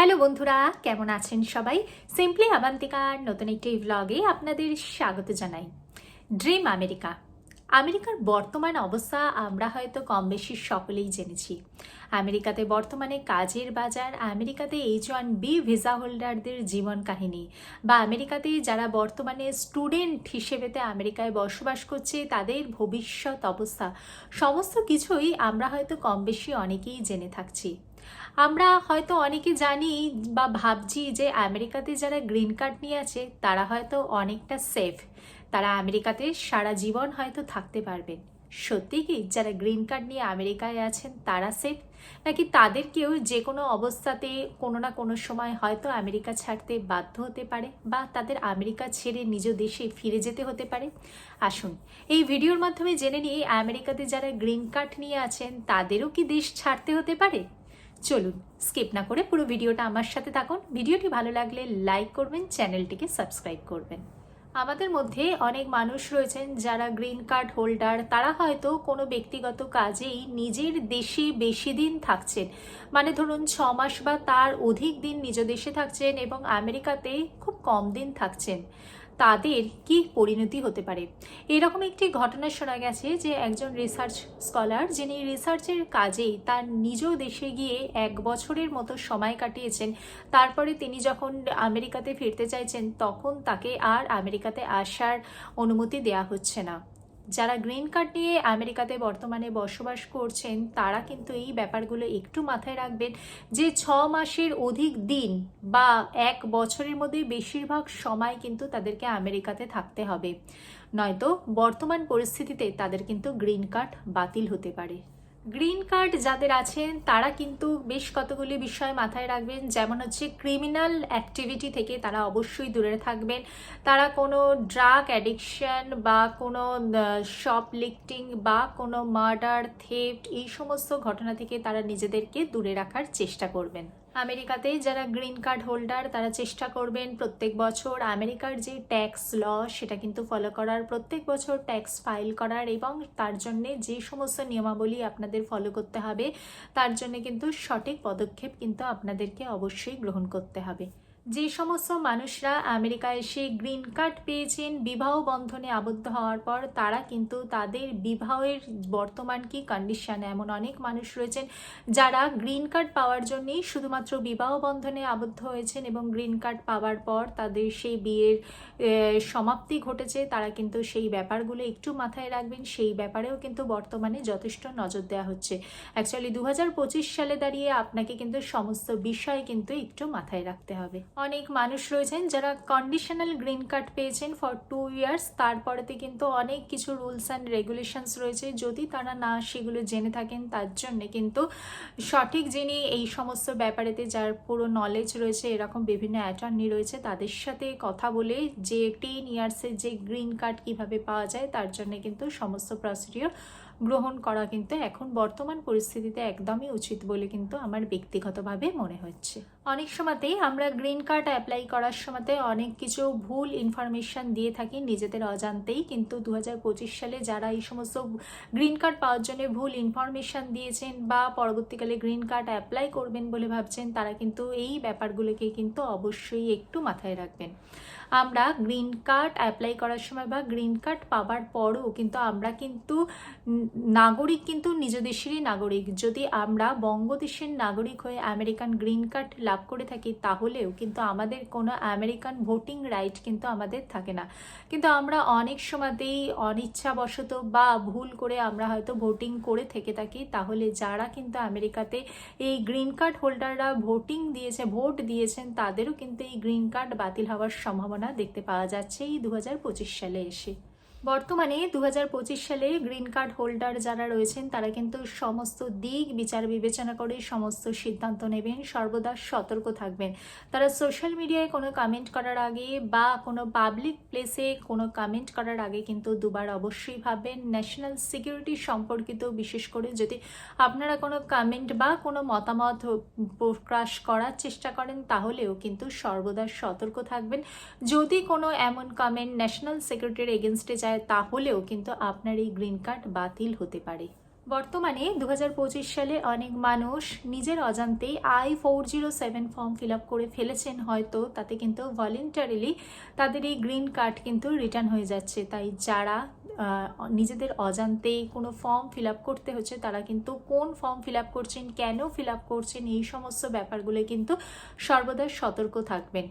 Hello বন্ধুরা, কেমন আছেন সবাই? সিম্পলি আবান্তিকার নতুন একটি ভ্লগে আপনাদের স্বাগত জানাই। ড্রিম আমেরিকা আমেরিকার বর্তমান অবস্থা আমরা হয়তো কম বেশি সকলেই জেনেছি। আমেরিকাতে বর্তমানে কাজের বাজার, আমেরিকাতে এইচ ওয়ান বি ভিসা হোল্ডারদের জীবন কাহিনী, বা আমেরিকাতে যারা বর্তমানে স্টুডেন্ট হিসেবেতে আমেরিকায় বসবাস করছে, তাদের ভবিষ্যৎ অবস্থা, সমস্ত কিছুই আমরা হয়তো কম বেশি অনেকেই জেনে থাকছি। আমরা হয়তো অনেকে জানি বা ভাবছি যে আমেরিকাতে যারা গ্রিন কার্ড নিয়ে আছে, তারা হয়তো অনেকটা সেফ তারা আমেরিকাতে সারা জীবন হয়তো থাকতে পারবেন সত্যি কি যারা গ্রিন কার্ড নিয়ে আমেরিকায় আছেন, তারা সেফ নাকি তাদেরকেও যে কোনো অবস্থাতে কোনো না কোনো সময় হয়তো আমেরিকা ছাড়তে বাধ্য হতে পারে বা তাদের আমেরিকা ছেড়ে নিজ দেশে ফিরে যেতে হতে পারে? আসুন, এই ভিডিওর মাধ্যমে জেনে নিয়ে আমেরিকাতে যারা গ্রিন কার্ড নিয়ে আছেন, তাদেরও কি দেশ ছাড়তে হতে পারে? চলুন স্কিপ না করে পুরো ভিডিওটা আমার সাথে থাকুন। ভিডিওটি ভালো লাগলে লাইক করবেন, চ্যানেলটিকে সাবস্ক্রাইব করবেন। আমাদের মধ্যে অনেক মানুষ রয়েছেন যারা গ্রিন কার্ড হোল্ডার। তারা হয়তো কোনো ব্যক্তিগত কাজেই নিজের দেশে বেশি দিন থাকছেন। মানে ধরুন, ছ মাস বা তার অধিক দিন নিজ দেশে থাকছেন এবং আমেরিকাতে খুব কম দিন থাকছেন। তাদের কি পরিণতি হতে পারে? এরকম একটি ঘটনা শোনা গেছে যে একজন রিসার্চ স্কলার যিনি রিসার্চের কাজেই তার নিজ দেশে গিয়ে এক বছরের মতো সময় কাটিয়েছেন। তারপরে তিনি যখন আমেরিকাতে ফিরতে চাইছেন, তখন তাকে আর আমেরিকাতে আসার অনুমতি দেয়া হচ্ছে না। যারা গ্রিন কার্ড নিয়ে আমেরিকাতে বর্তমানে বসবাস করছেন, তারা কিন্তু এই ব্যাপারগুলো একটু মাথায় রাখবেন যে ছ মাসের অধিক দিন বা এক বছরের মধ্যে বেশিরভাগ সময় কিন্তু তাদেরকে আমেরিকাতে থাকতে হবে। নয়তো বর্তমান পরিস্থিতিতে তাদের কিন্তু গ্রিন কার্ড বাতিল হতে পারে। গ্রিন কার্ড যাদের আছেন তারা কিন্তু বেশ কতগুলি বিষয় মাথায় রাখবেন। যেমন হচ্ছে ক্রিমিনাল অ্যাক্টিভিটি থেকে তারা অবশ্যই দূরে থাকবেন। তারা কোনো ড্রাগ অ্যাডিকশন বা কোনো শপ লিফটিং বা কোনো মার্ডার থেফট এই সমস্ত ঘটনা থেকে তারা নিজেদেরকে দূরে রাখার চেষ্টা করবেন। আমেরিকাতে যারা গ্রিন কার্ড হোল্ডার, তারা চেষ্টা করবেন প্রত্যেক বছর আমেরিকার যে ট্যাক্স ল, সেটা কিন্তু ফলো করার। প্রত্যেক বছর ট্যাক্স ফাইল করার এবং তার জন্যে যে সমস্ত নিয়মাবলী আপনাদের ফলো করতে হবে, তার জন্য কিন্তু সঠিক পদক্ষেপ কিন্তু আপনাদেরকে অবশ্যই গ্রহণ করতে হবে। যে সমস্ত মানুষরা আমেরিকা এসে গ্রিন কার্ড পেয়েছেন, বিবাহ বন্ধনে আবদ্ধ হওয়ার পর তারা কিন্তু তাদের বিবাহের বর্তমান কি কন্ডিশন এমন অনেক মানুষ রয়েছেন যারা গ্রিন কার্ড পাওয়ার জন্যই শুধুমাত্র বিবাহ বন্ধনে আবদ্ধ হয়েছেন এবং গ্রিন কার্ড পাওয়ার পর তাদের সেই বিয়ের সমাপ্তি ঘটেছে। তারা কিন্তু সেই ব্যাপারগুলো একটু মাথায় রাখবেন। সেই ব্যাপারেও কিন্তু বর্তমানে যথেষ্ট নজর দেওয়া হচ্ছে। অ্যাকচুয়ালি দু হাজার পঁচিশ সালে দাঁড়িয়ে আপনাকে কিন্তু সমস্ত বিষয় কিন্তু একটু মাথায় রাখতে হবে। অনেক মানুষ রয়েছেন যারা কন্ডিশনাল গ্রিন কার্ড পেয়েছেন ফর টু ইয়ার্স তারপরেতে কিন্তু অনেক কিছু রুলস অ্যান্ড রেগুলেশনস রয়েছে। যদি তারা না সেগুলো জেনে থাকেন, তার জন্যে কিন্তু সঠিক যিনি এই সমস্ত ব্যাপারেতে যার পুরো নলেজ রয়েছে, এরকম বিভিন্ন অ্যাটর্নি রয়েছে, তাদের সাথে কথা বলে যে টেন ইয়ার্সের যে গ্রিন কার্ড কীভাবে পাওয়া যায়, তার জন্য কিন্তু সমস্ত প্রসিডিওর গ্রহণ করা কিন্তু এখন বর্তমান পরিস্থিতিতে একদমই উচিত বলে কিন্তু আমার ব্যক্তিগতভাবে মনে হচ্ছে। অনেক সময়তেই আমরা গ্রিন কার্ড অ্যাপ্লাই করার সময়তে অনেক কিছু ভুল ইনফরমেশন দিয়ে থাকি নিজেদের অজান্তেই, কিন্তু দু হাজার পঁচিশ সালে যারা এই সমস্ত গ্রিন কার্ড পাওয়ার জন্য ভুল ইনফরমেশন দিয়েছেন বা পরবর্তীকালে গ্রিন কার্ড অ্যাপ্লাই করবেন বলে ভাবছেন, তারা কিন্তু এই ব্যাপারগুলোকে কিন্তু অবশ্যই একটু মাথায় রাখবেন। আমরা গ্রিন কার্ড অ্যাপ্লাই করার সময় বা গ্রিন কার্ড পাওয়ার পরও কিন্তু আমরা কিন্তু নাগরিক কিন্তু নিজ দেশেরই নাগরিক। যদি আমরা বঙ্গদেশের নাগরিক হয়ে আমেরিকান গ্রিন কার্ড লাভ করে থাকি, তাহলেও কিন্তু আমাদের কোনো আমেরিকান ভোটিং রাইট কিন্তু আমাদের থাকে না। কিন্তু আমরা অনেক সময়তেই অনিচ্ছাবশত বা ভুল করে আমরা হয়তো ভোটিং করে থেকে থাকি, তাহলে যারা কিন্তু আমেরিকাতে এই গ্রিন কার্ড হোল্ডাররা ভোটিং দিয়েছে, ভোট দিয়েছেন, তাদেরও কিন্তু এই গ্রিন কার্ড বাতিল হওয়ার সম্ভাবনা দেখতে পাওয়া যাচ্ছে এই দু হাজার পঁচিশ সালে এসে। বর্তমানে দু হাজার পঁচিশ সালে গ্রিন কার্ড হোল্ডার যারা রয়েছেন, তারা কিন্তু সমস্ত দিক বিচার বিবেচনা করে সমস্ত সিদ্ধান্ত নেবেন, সর্বদা সতর্ক থাকবেন। তারা সোশ্যাল মিডিয়ায় কোনো কমেন্ট করার আগে বা কোনো পাবলিক প্লেসে কোনো কমেন্ট করার আগে কিন্তু দুবার অবশ্যই ভাববেন। ন্যাশনাল সিকিউরিটি সম্পর্কিত বিশেষ করে যদি আপনারা কোনো কমেন্ট বা কোনো মতামত প্রকাশ করার চেষ্টা করেন, তাহলেও কিন্তু সর্বদা সতর্ক থাকবেন। যদি কোনো এমন কমেন্ট ন্যাশনাল সিকিউরিটির এগেনস্টে যায় তাহলেও কিন্তু আপনার এই গ্রিন কার্ড বাতিল হতে পারে। বর্তমানে দু হাজার পঁচিশ সালে অনেক মানুষ নিজের অজান্তেই I four zero seven form fill up করে ফেলেছেন হয়তো, তাতে কিন্তু ভলেন্টারিলি তাদের এই গ্রিন কার্ড কিন্তু রিটার্ন হয়ে যাচ্ছে। তাই যারা নিজেদের অজান্তেই কোনো ফর্ম ফিল আপ করতে হচ্ছে, তারা কিন্তু কোন ফর্ম ফিল আপ করছেন, কেন ফিল আপ করছেন, এই সমস্ত ব্যাপারগুলো কিন্তু সর্বদা সতর্ক থাকবেন।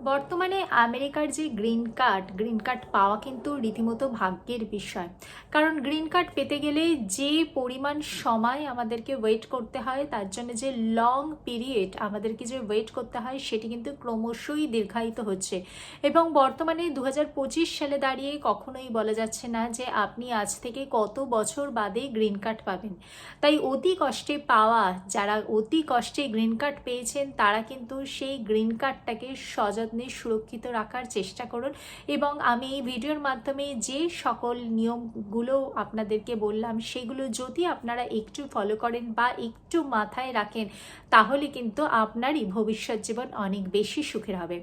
বর্তমানে আমেরিকার যে গ্রিন কার্ড গ্রিন কার্ড পাওয়া কিন্তু রীতিমতো ভাগ্যের বিষয়। কারণ গ্রিন কার্ড পেতে গেলে যে পরিমাণ সময় আমাদেরকে ওয়েট করতে হয়, তার জন্য যে লং পিরিয়ড আমাদেরকে যে ওয়েট করতে হয়, সেটি কিন্তু ক্রমশই দীর্ঘায়িত হচ্ছে। এবং বর্তমানে দু হাজার পঁচিশ সালে দাঁড়িয়ে কখনোই বলা যাচ্ছে না যে আপনি আজ থেকে কত বছর বাদে গ্রিন কার্ড পাবেন। তাই অতি কষ্টে পাওয়া, যারা অতি কষ্টে গ্রিন কার্ড পেয়েছেন, তারা কিন্তু সেই গ্রিন কার্ডটাকে সযত্নে সুরক্ষিত রাখার চেষ্টা করুন। এবং আমি এই ভিডিওর মাধ্যমে যে সকল নিয়মগুলো আপনাদেরকে বললাম, সেগুলো যদি আপনারা একটু ফলো করেন বা একটু মাথায় রাখেন, তাহলে কিন্তু আপনারই ভবিষ্যৎ জীবন অনেক বেশি সুখের হবে।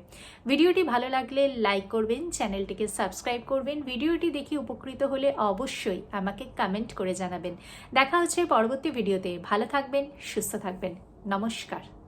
ভিডিওটি ভালো লাগলে লাইক করবেন, চ্যানেলটিকে সাবস্ক্রাইব করবেন। ভিডিওটি দেখে উপকৃত হলে অবশ্যই আমাকে কমেন্ট করে জানাবেন। দেখা হচ্ছে পরবর্তী ভিডিওতে। ভালো থাকবেন, সুস্থ থাকবেন। নমস্কার।